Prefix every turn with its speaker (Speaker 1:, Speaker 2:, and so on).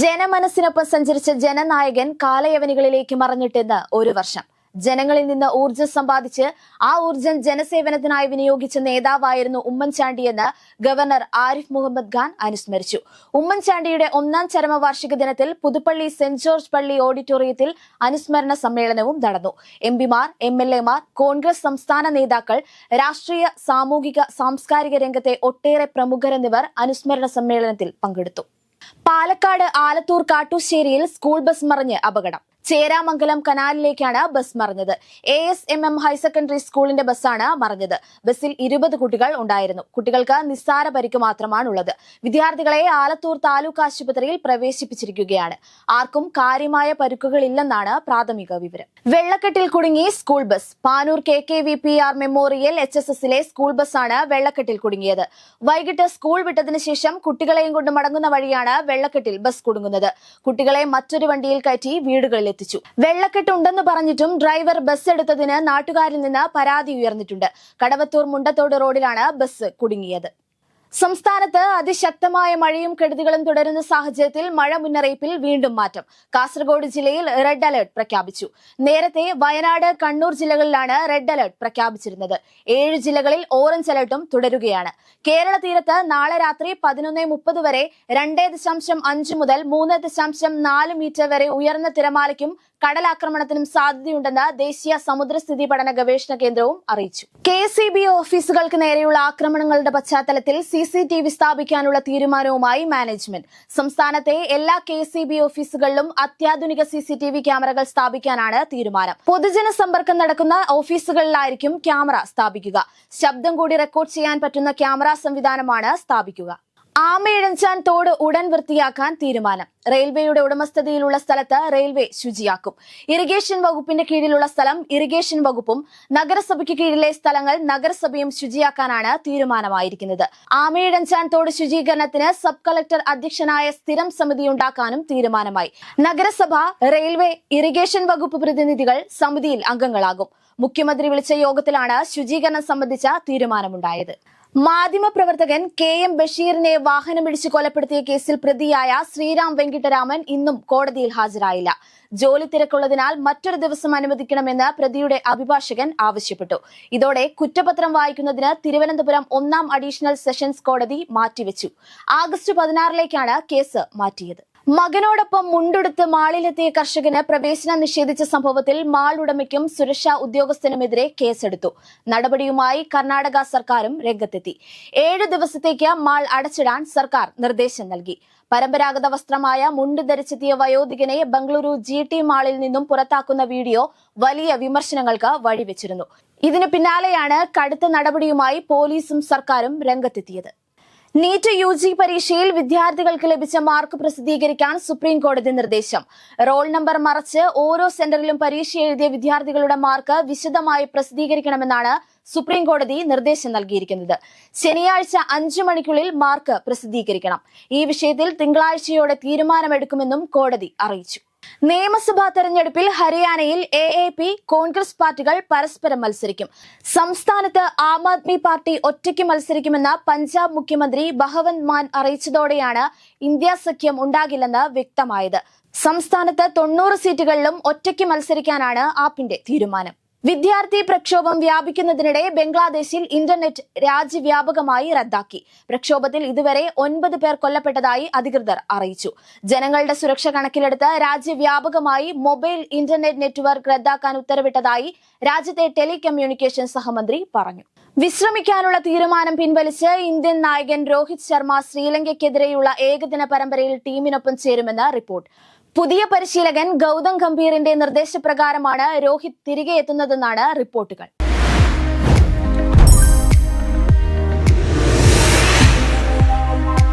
Speaker 1: ജനമനസ്സിനൊപ്പം സഞ്ചരിച്ച ജനനായകൻ കാലയവനികളിലേക്ക് മറഞ്ഞിട്ടെന്ന് ഒരു വർഷം. ജനങ്ങളിൽ നിന്ന് ഊർജം സമ്പാദിച്ച് ആ ഊർജം ജനസേവനത്തിനായി വിനിയോഗിച്ച നേതാവായിരുന്നു ഉമ്മൻചാണ്ടിയെന്ന് ഗവർണർ ആരിഫ് മുഹമ്മദ് ഖാൻ അനുസ്മരിച്ചു. ഉമ്മൻചാണ്ടിയുടെ ഒന്നാം ചരമവാർഷിക ദിനത്തിൽ പുതുപ്പള്ളി സെന്റ് ജോർജ് പള്ളി ഓഡിറ്റോറിയത്തിൽ അനുസ്മരണ സമ്മേളനവും നടന്നു. എം പിമാർ എം എൽ കോൺഗ്രസ് സംസ്ഥാന നേതാക്കൾ രാഷ്ട്രീയ സാമൂഹിക സാംസ്കാരിക രംഗത്തെ ഒട്ടേറെ പ്രമുഖരെന്നിവർ അനുസ്മരണ സമ്മേളനത്തിൽ പങ്കെടുത്തു. പാലക്കാട് ആലത്തൂർ കാട്ടൂശ്ശേരിയിൽ സ്കൂൾ ബസ് മറിഞ്ഞ് അപകടം. ചേരാമംഗലം കനാലിലേക്കാണ് ബസ് മറിഞ്ഞത്. A S M M higher secondary സ്കൂളിന്റെ ബസ്സാണ് മറിഞ്ഞത്. ബസ്സിൽ ഇരുപത് കുട്ടികൾ ഉണ്ടായിരുന്നു. കുട്ടികൾക്ക് നിസ്സാര പരിക്ക് മാത്രമാണുള്ളത്. വിദ്യാർത്ഥികളെ ആലത്തൂർ താലൂക്ക് ആശുപത്രിയിൽ പ്രവേശിപ്പിച്ചിരിക്കുകയാണ്. ആർക്കും കാര്യമായ പരിക്കുകളില്ലെന്നാണ് പ്രാഥമിക വിവരം. വെള്ളക്കെട്ടിൽ കുടുങ്ങി school bus. Panoor K K V P R memorial H S എസിലെ സ്കൂൾ ബസ്സാണ് വെള്ളക്കെട്ടിൽ കുടുങ്ങിയത്. വൈകിട്ട് സ്കൂൾ വിട്ടതിനു ശേഷം കുട്ടികളെയും കൊണ്ട് മടങ്ങുന്ന വഴിയാണ് വെള്ളക്കെട്ടിൽ ബസ് കുടുങ്ങുന്നത്. കുട്ടികളെ മറ്റൊരു വണ്ടിയിൽ കയറ്റി വീടുകളിൽ എത്തിച്ചു. വെള്ളക്കെട്ട് ഉണ്ടെന്ന് പറഞ്ഞിട്ടും ഡ്രൈവർ ബസ് എടുത്തതിന് നാട്ടുകാരിൽ നിന്ന് പരാതി ഉയർന്നിട്ടുണ്ട്. കടവത്തൂർ മുണ്ടത്തോട് റോഡിലാണ് ബസ് കുടുങ്ങിയത്. സംസ്ഥാനത്ത് അതിശക്തമായ മഴയും കെടുതികളും തുടരുന്ന സാഹചര്യത്തിൽ മഴ മുന്നറിയിപ്പിൽ വീണ്ടും മാറ്റം. കാസർഗോഡ് ജില്ലയിൽ റെഡ് അലർട്ട് പ്രഖ്യാപിച്ചു. നേരത്തെ വയനാട് കണ്ണൂർ ജില്ലകളിലാണ് റെഡ് അലർട്ട് പ്രഖ്യാപിച്ചിരുന്നത്. ഏഴ് ജില്ലകളിൽ ഓറഞ്ച് അലർട്ടും തുടരുകയാണ്. കേരള തീരത്ത് നാളെ രാത്രി പതിനൊന്ന് മുപ്പത് വരെ രണ്ടേ ദശാംശം അഞ്ച് മുതൽ മൂന്ന് ദശാംശം നാല് മീറ്റർ വരെ ഉയർന്ന തിരമാലയ്ക്കും കടലാക്രമണത്തിനും സാധ്യതയുണ്ടെന്ന് ദേശീയ സമുദ്രസ്ഥിതി പഠന ഗവേഷണ കേന്ദ്രവും അറിയിച്ചു. കെ സി ബി ഓഫീസുകൾക്ക് നേരെയുള്ള ആക്രമണങ്ങളുടെ പശ്ചാത്തലത്തിൽ സി സി ടി വി സ്ഥാപിക്കാനുള്ള തീരുമാനവുമായി മാനേജ്മെന്റ്. സംസ്ഥാനത്തെ എല്ലാ കെ സി ബി ഓഫീസുകളിലും അത്യാധുനിക സി സി ടി വി ക്യാമറകൾ സ്ഥാപിക്കാനാണ് തീരുമാനം. പൊതുജന സമ്പർക്കം നടക്കുന്ന ഓഫീസുകളിലായിരിക്കും ക്യാമറ സ്ഥാപിക്കുക. ശബ്ദം കൂടി റെക്കോർഡ് ചെയ്യാൻ പറ്റുന്ന ക്യാമറ സംവിധാനമാണ് സ്ഥാപിക്കുക. ആമയിഴഞ്ചാൻ തോട് ഉടൻ വൃത്തിയാക്കാൻ തീരുമാനം. റെയിൽവേയുടെ ഉടമസ്ഥതയിലുള്ള സ്ഥലത്ത് റെയിൽവേ ശുചിയാക്കും. ഇറിഗേഷൻ വകുപ്പിന്റെ കീഴിലുള്ള സ്ഥലം ഇറിഗേഷൻ വകുപ്പും നഗരസഭയ്ക്ക് കീഴിലെ സ്ഥലങ്ങൾ നഗരസഭയും ശുചിയാക്കാനാണ് തീരുമാനമായിരിക്കുന്നത്. ആമയിഴഞ്ചാൻ തോട് ശുചീകരണത്തിന് സബ് കളക്ടർ അധ്യക്ഷനായ സ്ഥിരം സമിതി ഉണ്ടാക്കാനും തീരുമാനമായി. നഗരസഭ റെയിൽവേ ഇറിഗേഷൻ വകുപ്പ് പ്രതിനിധികൾ സമിതിയിൽ അംഗങ്ങളാകും. മുഖ്യമന്ത്രി വിളിച്ച യോഗത്തിലാണ് ശുചീകരണം സംബന്ധിച്ച തീരുമാനമുണ്ടായത്. മാധ്യമപ്രവർത്തകൻ കെ എം ബഷീറിനെ വാഹനമിടിച്ച് കൊലപ്പെടുത്തിയ കേസിൽ പ്രതിയായ ശ്രീരാം വെങ്കിട്ടരാമൻ ഇന്നും കോടതിയിൽ ഹാജരായില്ല. ജോലി തിരക്കുള്ളതിനാൽ മറ്റൊരു ദിവസം അനുവദിക്കണമെന്ന് പ്രതിയുടെ അഭിഭാഷകൻ ആവശ്യപ്പെട്ടു. ഇതോടെ കുറ്റപത്രം വായിക്കുന്നതിന് തിരുവനന്തപുരം ഒന്നാം അഡീഷണൽ സെഷൻസ് കോടതി മാറ്റിവെച്ചു. ആഗസ്റ്റ് പതിനാറിലേക്കാണ് കേസ് മാറ്റിയത്. മകനോടൊപ്പം മുണ്ടെടുത്ത് മാളിലെത്തിയ കർഷകന് പ്രവേശനം നിഷേധിച്ച സംഭവത്തിൽ മാൾ ഉടമയ്ക്കും സുരക്ഷാ ഉദ്യോഗസ്ഥനുമെതിരെ കേസെടുത്തു. നടപടിയുമായി കർണാടക സർക്കാരും രംഗത്തെത്തി. ഏഴ് ദിവസത്തേക്ക് മാൾ അടച്ചിടാൻ സർക്കാർ നിർദ്ദേശം നൽകി. പരമ്പരാഗത വസ്ത്രമായ മുണ്ട് ധരിച്ചെത്തിയ വയോധികനെ ബംഗളൂരു ജി ടി മാളിൽ നിന്നും പുറത്താക്കുന്ന വീഡിയോ വലിയ വിമർശനങ്ങൾക്ക് വഴിവെച്ചിരുന്നു. ഇതിനു പിന്നാലെയാണ് കടുത്ത നടപടിയുമായി പോലീസും സർക്കാരും രംഗത്തെത്തിയത്. നീറ്റ് യു ജി പരീക്ഷയിൽ വിദ്യാർത്ഥികൾക്ക് ലഭിച്ച മാർക്ക് പ്രസിദ്ധീകരിക്കാൻ സുപ്രീം കോടതി നിർദ്ദേശം. റോൾ നമ്പർ മറച്ച് ഓരോ സെന്ററിലും പരീക്ഷ എഴുതിയ വിദ്യാർത്ഥികളുടെ മാർക്ക് വിശദമായി പ്രസിദ്ധീകരിക്കണമെന്നാണ് സുപ്രീം കോടതി നിർദ്ദേശം നൽകിയിരിക്കുന്നത്. ശനിയാഴ്ച അഞ്ചു മണിക്കുള്ളിൽ മാർക്ക് പ്രസിദ്ധീകരിക്കണം. ഈ വിഷയത്തിൽ തിങ്കളാഴ്ചയോടെ തീരുമാനമെടുക്കുമെന്നും കോടതി അറിയിച്ചു. നിയമസഭാ തെരഞ്ഞെടുപ്പിൽ ഹരിയാനയിൽ എ എ പി കോൺഗ്രസ് പാർട്ടികൾ പരസ്പരം മത്സരിക്കും. സംസ്ഥാനത്ത് ആം ആദ്മി പാർട്ടി ഒറ്റയ്ക്ക് മത്സരിക്കുമെന്ന് പഞ്ചാബ് മുഖ്യമന്ത്രി ഭഗവന്ത് മാൻ അറിയിച്ചതോടെയാണ് ഇന്ത്യ സഖ്യം ഉണ്ടാകില്ലെന്ന് വ്യക്തമായത്. സംസ്ഥാനത്ത് തൊണ്ണൂറ് സീറ്റുകളിലും ഒറ്റയ്ക്ക് മത്സരിക്കാനാണ് ആപ്പിന്റെ തീരുമാനം. വിദ്യാർത്ഥി പ്രക്ഷോഭം വ്യാപിക്കുന്നതിനിടെ ബംഗ്ലാദേശിൽ ഇന്റർനെറ്റ് രാജ്യവ്യാപകമായി റദ്ദാക്കി. പ്രക്ഷോഭത്തിൽ ഇതുവരെ ഒൻപത് പേർ കൊല്ലപ്പെട്ടതായി അധികൃതർ അറിയിച്ചു. ജനങ്ങളുടെ സുരക്ഷ കണക്കിലെടുത്ത് രാജ്യവ്യാപകമായി മൊബൈൽ ഇന്റർനെറ്റ് നെറ്റ്വർക്ക് റദ്ദാക്കാൻ ഉത്തരവിട്ടതായി രാജ്യത്തെ ടെലികമ്മ്യൂണിക്കേഷൻ സഹമന്ത്രി പറഞ്ഞു. വിശ്രമിക്കാനുള്ള തീരുമാനം പിൻവലിച്ച് ഇന്ത്യൻ നായകൻ രോഹിത് ശർമ്മ ശ്രീലങ്കയ്ക്കെതിരെയുള്ള ഏകദിന പരമ്പരയിൽ ടീമിനൊപ്പം ചേരുമെന്ന് റിപ്പോർട്ട്. പുതിയ പരിശീലകൻ ഗൗതം ഗംഭീറിന്റെ നിർദ്ദേശപ്രകാരമാണ് രോഹിത് തിരികെ എത്തുന്നതെന്നാണ് റിപ്പോർട്ടുകൾ.